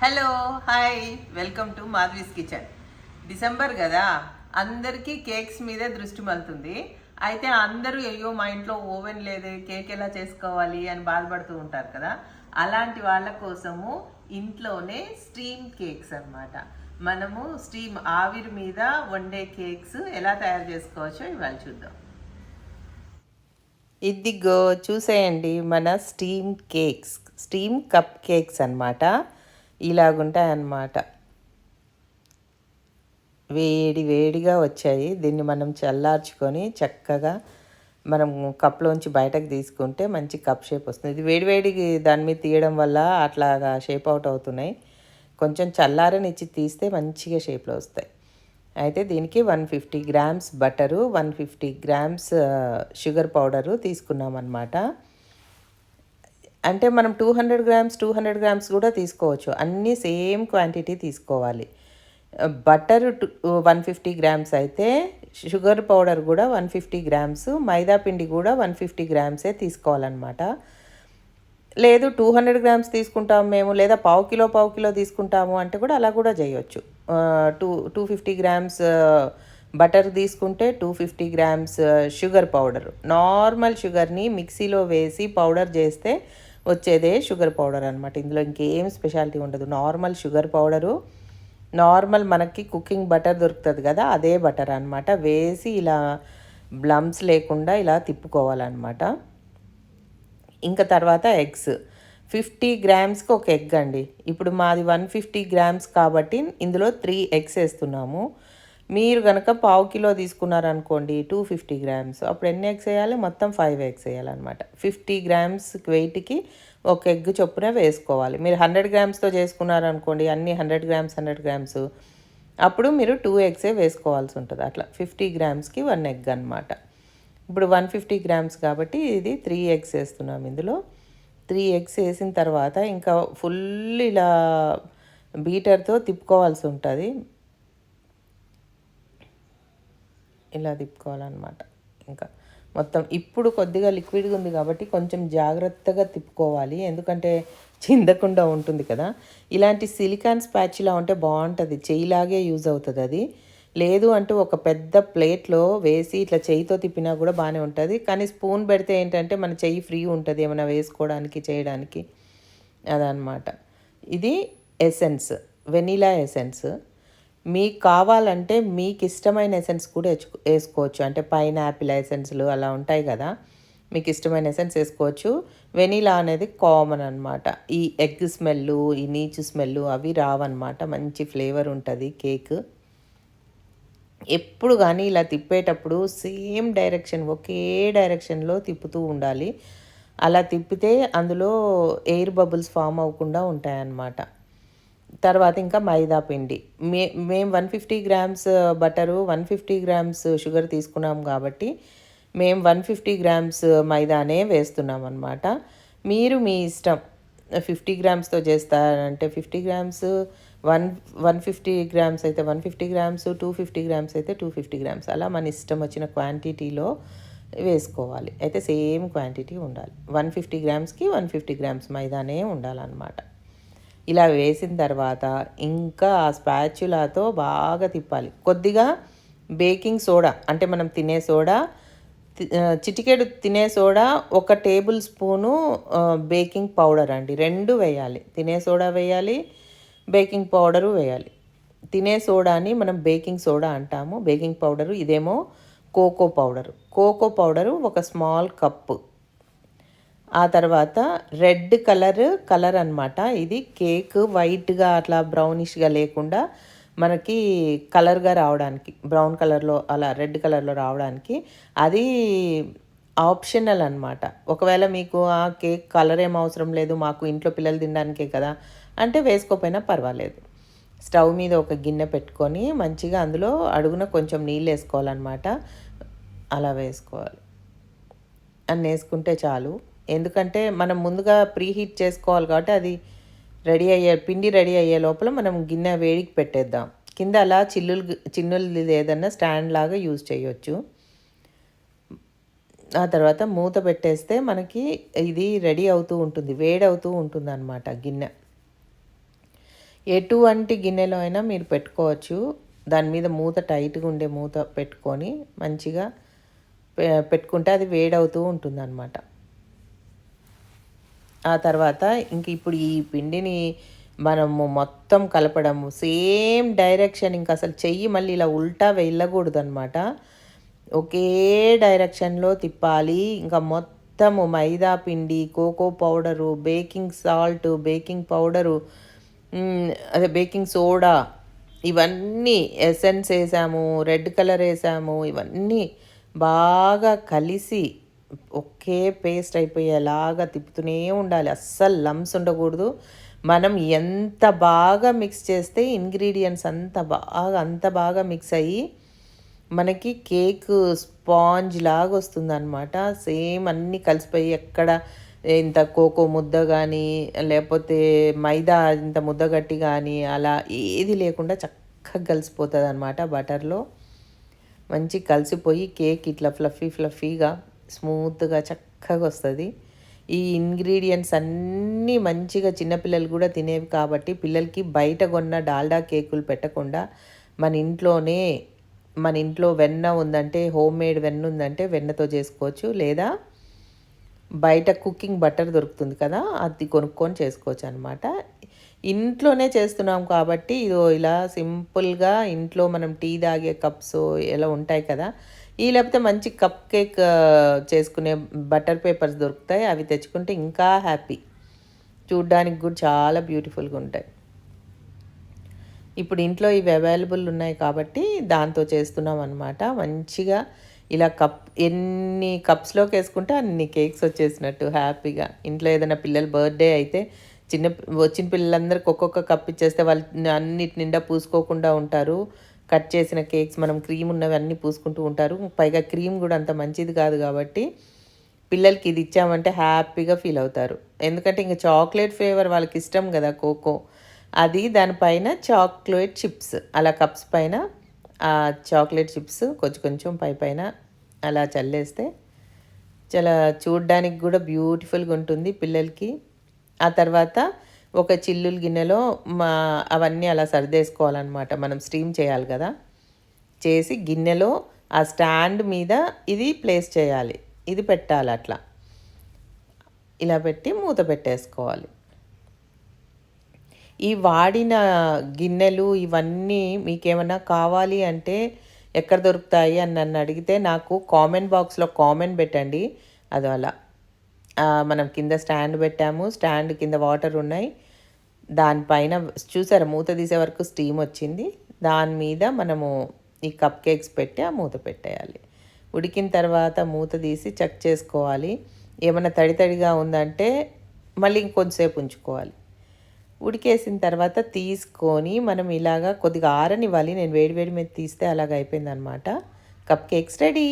Hello hi. Welcome to Madhavi's kitchen. December కదా అందరికీ cakes మీదే దృష్టి మళ్తుంది అయితే అందరూ అయ్యో మా ఇంట్లో ఓవెన్ లేదే కేక్ ఎలా చేసుకోవాలి? అని బాధపడుతూ ఉంటారు కదా. అలాంటి వాళ్ళ కోసము ఇంట్లోనే స్టీమ్ కేక్స్ అన్నమాట. మనము స్టీమ్ ఆవిరి మీద వండే కేక్స్ ఎలా తయారు చేసుకోవచ్చో ఇవాళ చూద్దాం. ఇదిగో చూసేయండి మన steam cakes steam cup cakes అన్నమాట. ఇలాగుంటాయి అన్నమాట వేడి వేడిగా వచ్చాయి. దీన్ని మనం చల్లార్చుకొని చక్కగా మనం కప్లోంచి బయటకు తీసుకుంటే మంచి కప్ షేప్ వస్తుంది. ఇది వేడివేడికి దాని మీద తీయడం వల్ల అట్లాగా షేప్ అవుట్ అవుతున్నాయి. కొంచెం చల్లారనిచ్చి తీస్తే మంచిగా షేప్లో వస్తాయి. అయితే దీనికి one fifty grams butter one fifty grams sugar powder తీసుకున్నామనమాట అంటే మనం two hundred grams two hundred grams కూడా తీసుకోవచ్చు. అన్నీ సేమ్ క్వాంటిటీ తీసుకోవాలి. బటర్ వన్ ఫిఫ్టీ గ్రామ్స్ అయితే షుగర్ పౌడర్ కూడా వన్ ఫిఫ్టీ గ్రామ్స్ మైదా పిండి కూడా వన్ ఫిఫ్టీ గ్రామ్సే తీసుకోవాలన్నమాట. లేదు టూ హండ్రెడ్ గ్రామ్స్ తీసుకుంటాము మేము లేదా పావు కిలో పావు కిలో తీసుకుంటాము అంటే కూడా అలా కూడా చేయొచ్చు. Two two fifty grams butter తీసుకుంటే two fifty grams sugar powder. Normal షుగర్ని మిక్సీలో వేసి పౌడర్ చేస్తే వచ్చేదే షుగర్ పౌడర్ అనమాట ఇందులో ఇంకేం స్పెషాలిటీ ఉండదు. నార్మల్ షుగర్ పౌడరు నార్మల్ మనకి కుకింగ్ బటర్ దొరుకుతుంది కదా అదే బటర్ అనమాట వేసి ఇలా బ్లమ్స్ లేకుండా ఇలా తిప్పుకోవాలన్నమాట. ఇంకా తర్వాత ఎగ్స్. ఫిఫ్టీ గ్రామ్స్కి ఒక ఎగ్ అండి. ఇప్పుడు మాది వన్ ఫిఫ్టీ గ్రామ్స్ కాబట్టి ఇందులో త్రీ ఎగ్స్ వేస్తున్నాము. మీరు కనుక పావు కిలో తీసుకున్నారనుకోండి టూ ఫిఫ్టీ గ్రామ్స్ అప్పుడు ఎన్ని ఎగ్స్ వేయాలి? మొత్తం ఫైవ్ ఎగ్స్ వేయాలన్నమాట. ఫిఫ్టీ గ్రామ్స్ వెయిట్కి ఒక ఎగ్ చొప్పున వేసుకోవాలి. మీరు హండ్రెడ్ గ్రామ్స్తో చేసుకున్నారనుకోండి అన్ని హండ్రెడ్ గ్రామ్స్ హండ్రెడ్ గ్రామ్స్ అప్పుడు మీరు టూ ఎగ్సే వేసుకోవాల్సి ఉంటుంది. అట్లా ఫిఫ్టీ గ్రామ్స్కి వన్ ఎగ్ అనమాట ఇప్పుడు వన్ ఫిఫ్టీ గ్రామ్స్ కాబట్టి ఇది త్రీ ఎగ్స్ వేస్తున్నాం ఇందులో. త్రీ ఎగ్స్ వేసిన తర్వాత ఇంకా ఫుల్ ఇలా బీటర్తో తిప్పుకోవాల్సి ఉంటుంది. ఇలా తిప్పుకోవాలన్నమాట. ఇంకా మొత్తం ఇప్పుడు కొద్దిగా లిక్విడ్గా ఉంది కాబట్టి కొంచెం జాగ్రత్తగా తిప్పుకోవాలి. ఎందుకంటే చిందకుండా ఉంటుంది కదా. ఇలాంటి సిలికాన్ స్పాచ్లా ఉంటే బాగుంటుంది. చేయిలాగే యూజ్ అవుతుంది అది. లేదు అంటే ఒక పెద్ద ప్లేట్లో వేసి ఇట్లా చేయితో తిప్పినా కూడా బాగానే ఉంటుంది. కానీ స్పూన్ పెడితే ఏంటంటే మన చెయ్యి ఫ్రీ ఉంటుంది ఏమైనా వేసుకోవడానికి చేయడానికి. అదనమాట ఇది ఎసెన్స్ వెనీలా ఎసెన్స్. మీకు కావాలంటే మీకు ఇష్టమైన ఎసెన్స్ కూడా వేసుకోవచ్చు. అంటే పైన యాపిల్ ఎసెన్స్లు అలా ఉంటాయి కదా మీకు ఇష్టమైన ఎసెన్స్ వేసుకోవచ్చు. వెనీలా అనేది కామన్ అనమాట ఈ ఎగ్ స్మెల్ ఈ నీచు స్మెల్ అవి రావన్నమాట. మంచి ఫ్లేవర్ ఉంటుంది కేక్ ఎప్పుడు కానీ ఇలా తిప్పేటప్పుడు సేమ్ డైరెక్షన్ ఒకే డైరెక్షన్లో తిప్పుతూ ఉండాలి. అలా తిప్పితే అందులో ఎయిర్ బబుల్స్ ఫామ్ అవ్వకుండా ఉంటాయన్నమాట. తర్వాత ఇంకా మైదా పిండి. మే మేము one fifty grams uh, butter one fifty grams uh, sugar తీసుకున్నాం కాబట్టి మేము వన్ ఫిఫ్టీ గ్రామ్స్ uh, మైదానే వేస్తున్నాం అనమాట మీరు మీ ఇష్టం ఫిఫ్టీ గ్రామ్స్తో చేస్తారంటే fifty grams one one fifty grams అయితే one fifty grams two fifty grams అయితే టూ ఫిఫ్టీ గ్రామ్స్. అలా మన ఇష్టం వచ్చిన క్వాంటిటీలో వేసుకోవాలి. అయితే సేమ్ క్వాంటిటీ ఉండాలి. వన్ ఫిఫ్టీ గ్రామ్స్కి వన్ ఫిఫ్టీ గ్రామ్స్ మైదానే ఉండాలన్నమాట. ఇలా వేసిన తర్వాత ఇంకా ఆ స్పాచ్యులాతో బాగా తిప్పాలి. కొద్దిగా బేకింగ్ సోడా అంటే మనం తినే సోడా చిటికెడు తినే సోడా ఒక టేబుల్ స్పూను బేకింగ్ పౌడర్ అండి. రెండు వేయాలి. తినే సోడా వేయాలి బేకింగ్ పౌడరు వేయాలి. తినే సోడాని మనం బేకింగ్ సోడా అంటాము. బేకింగ్ పౌడరు ఇదేమో కోకో పౌడరు. కోకో పౌడరు ఒక స్మాల్ కప్పు. ఆ తర్వాత రెడ్ కలర్ కలర్ అనమాట ఇది కేక్ వైట్గా అట్లా బ్రౌనిష్గా లేకుండా మనకి కలర్గా రావడానికి బ్రౌన్ కలర్లో అలా రెడ్ కలర్లో రావడానికి అది ఆప్షనల్ అనమాట ఒకవేళ మీకు ఆ కేక్ కలర్ ఏం అవసరం లేదు మాకు ఇంట్లో పిల్లలు తినడానికే కదా అంటే వేసుకోపోయినా పర్వాలేదు. స్టవ్ మీద ఒక గిన్నె పెట్టుకొని మంచిగా అందులో అడుగున కొంచెం నీళ్ళు వేసుకోవాలన్నమాట. అలా వేసుకోవాలి. అన్నీ వేసుకుంటే చాలు. ఎందుకంటే మనం ముందుగా ప్రీ హీట్ చేసుకోవాలి కాబట్టి అది రెడీ అయ్యే పిండి రెడీ అయ్యే లోపల మనం గిన్నె వేడికి పెట్టేద్దాం. కింద అలా చిల్లులు చిన్నులు ఏదన్నా స్టాండ్ లాగా యూజ్ చేయొచ్చు. ఆ తర్వాత మూత పెట్టేస్తే మనకి ఇది రెడీ అవుతూ ఉంటుంది వేడి అవుతూ ఉంటుంది అనమాట గిన్నె. ఎటువంటి గిన్నెలో అయినా మీరు పెట్టుకోవచ్చు. దాని మీద మూత టైట్గా ఉండే మూత పెట్టుకొని మంచిగా పెట్టుకుంటే అది వేడవుతూ ఉంటుంది అనమాట ఆ తర్వాత ఇంక ఇప్పుడు ఈ పిండిని మనము మొత్తం కలపడము. సేమ్ డైరెక్షన్ ఇంక అసలు చెయ్యి మళ్ళీ ఇలా ఉల్టా వెళ్ళకూడదు అనమాట ఒకే డైరెక్షన్లో తిప్పాలి. ఇంకా మొత్తము మైదా పిండి cocoa powder baking salt baking powder అదే బేకింగ్ సోడా ఇవన్నీ ఎసెన్స్ వేసాము రెడ్ కలర్ వేసాము ఇవన్నీ బాగా కలిసి ఒకే పేస్ట్ అయిపోయేలాగా తిప్పుతూనే ఉండాలి. అస్సలు లమ్స్ ఉండకూడదు. మనం ఎంత బాగా మిక్స్ చేస్తే ఇంగ్రీడియంట్స్ అంత బాగా అంత బాగా మిక్స్ అయ్యి మనకి కేక్ స్పాంజ్ లాగా వస్తుందన్నమాట. సేమ్ అన్నీ కలిసిపోయి ఎక్కడ ఇంత కోకో ముద్ద కానీ లేకపోతే మైదా ఇంత ముద్ద గట్టి కానీ అలా ఏది లేకుండా చక్కగా కలిసిపోతుంది అనమాట బటర్లో. మంచి కలిసిపోయి కేక్ ఇట్లా ఫ్లఫీ ఫ్లఫీగా స్మూత్గా చక్కగా వస్తుంది. ఈ ఇంగ్రీడియంట్స్ అన్నీ మంచిగా చిన్నపిల్లలు కూడా తినేవి కాబట్టి పిల్లలకి బయట కొన్న డాల్డా కేకులు పెట్టకుండా మన ఇంట్లోనే మన ఇంట్లో వెన్న ఉందంటే హోమ్ మేడ్ వెన్న ఉందంటే వెన్నతో చేసుకోవచ్చు. లేదా బయట కుకింగ్ బటర్ దొరుకుతుంది కదా అది కొనుక్కొని చేసుకోవచ్చు అనమాట ఇంట్లోనే చేస్తున్నాం కాబట్టి ఇదో ఇలా సింపుల్గా ఇంట్లో మనం టీ తాగే కప్స్ ఎలా ఉంటాయి కదా ఈ లేకపోతే మంచి కప్ కేక్ చేసుకునే బటర్ పేపర్స్ దొరుకుతాయి. అవి తెచ్చుకుంటే ఇంకా హ్యాపీ. చూడ్డానికి కూడా చాలా బ్యూటిఫుల్గా ఉంటాయి. ఇప్పుడు ఇంట్లో ఇవి అవైలబుల్ ఉన్నాయి కాబట్టి దాంతో చేస్తున్నాం అనమాట మంచిగా ఇలా కప్ ఎన్ని కప్స్లోకి వేసుకుంటే అన్ని కేక్స్ వచ్చేసినట్టు హ్యాపీగా. ఇంట్లో ఏదైనా పిల్లల బర్త్డే అయితే చిన్న వచ్చిన పిల్లలందరికీ ఒక్కొక్క కప్ ఇచ్చేస్తే వాళ్ళు అన్నిటి నిండా పూసుకోకుండా ఉంటారు. కట్ చేసిన కేక్స్ మనం క్రీమ్ ఉన్నవి అన్నీ పూసుకుంటూ ఉంటారు. పైగా క్రీమ్ కూడా అంత మంచిది కాదు కాబట్టి పిల్లలకి ఇది ఇచ్చామంటే హ్యాపీగా ఫీల్ అవుతారు. ఎందుకంటే ఇంకా చాక్లెట్ ఫ్లేవర్ వాళ్ళకి ఇష్టం కదా కోకో. అది దానిపైన చాక్లెట్ చిప్స్ అలా కప్స్ పైన ఆ చాక్లెట్ చిప్స్ కొంచెం కొంచెం పై పైన అలా చల్లేస్తే చాలా చూడ్డానికి కూడా బ్యూటిఫుల్గా ఉంటుంది పిల్లలకి. ఆ తర్వాత ఒక చిల్లులు గిన్నెలో మా అవన్నీ అలా సర్దేసుకోవాలన్నమాట. మనం స్టీమ్ చేయాలి కదా. చేసి గిన్నెలో ఆ స్టాండ్ మీద ఇది ప్లేస్ చేయాలి. ఇది పెట్టాలి అట్లా. ఇలా పెట్టి మూత పెట్టేసుకోవాలి. ఈ వాడిన గిన్నెలు ఇవన్నీ మీకేమన్నా కావాలి అంటే ఎక్కడ దొరుకుతాయి అని నన్ను అడిగితే నాకు కామెంట్ బాక్స్లో కామెంట్ పెట్టండి. అది అలా. మనం కింద స్టాండ్ పెట్టాము. స్టాండ్ కింద వాటర్ ఉన్నాయి. దానిపైన చూసారా మూత తీసే వరకు స్టీమ్ వచ్చింది. దాని మీద మనము ఈ కప్ కేక్స్ పెట్టి ఆ మూత పెట్టేయాలి. ఉడికిన తర్వాత మూత తీసి చెక్ చేసుకోవాలి. ఏమైనా తడి తడిగా ఉందంటే మళ్ళీ ఇంకొంచెంసేపు ఉంచుకోవాలి. ఉడికేసిన తర్వాత తీసుకొని మనం ఇలాగా కొద్దిగా ఆరనివ్వాలి. నేను వేడి వేడి మీద తీస్తే అలాగ అయిపోయిందనమాట. Cup cakes ready.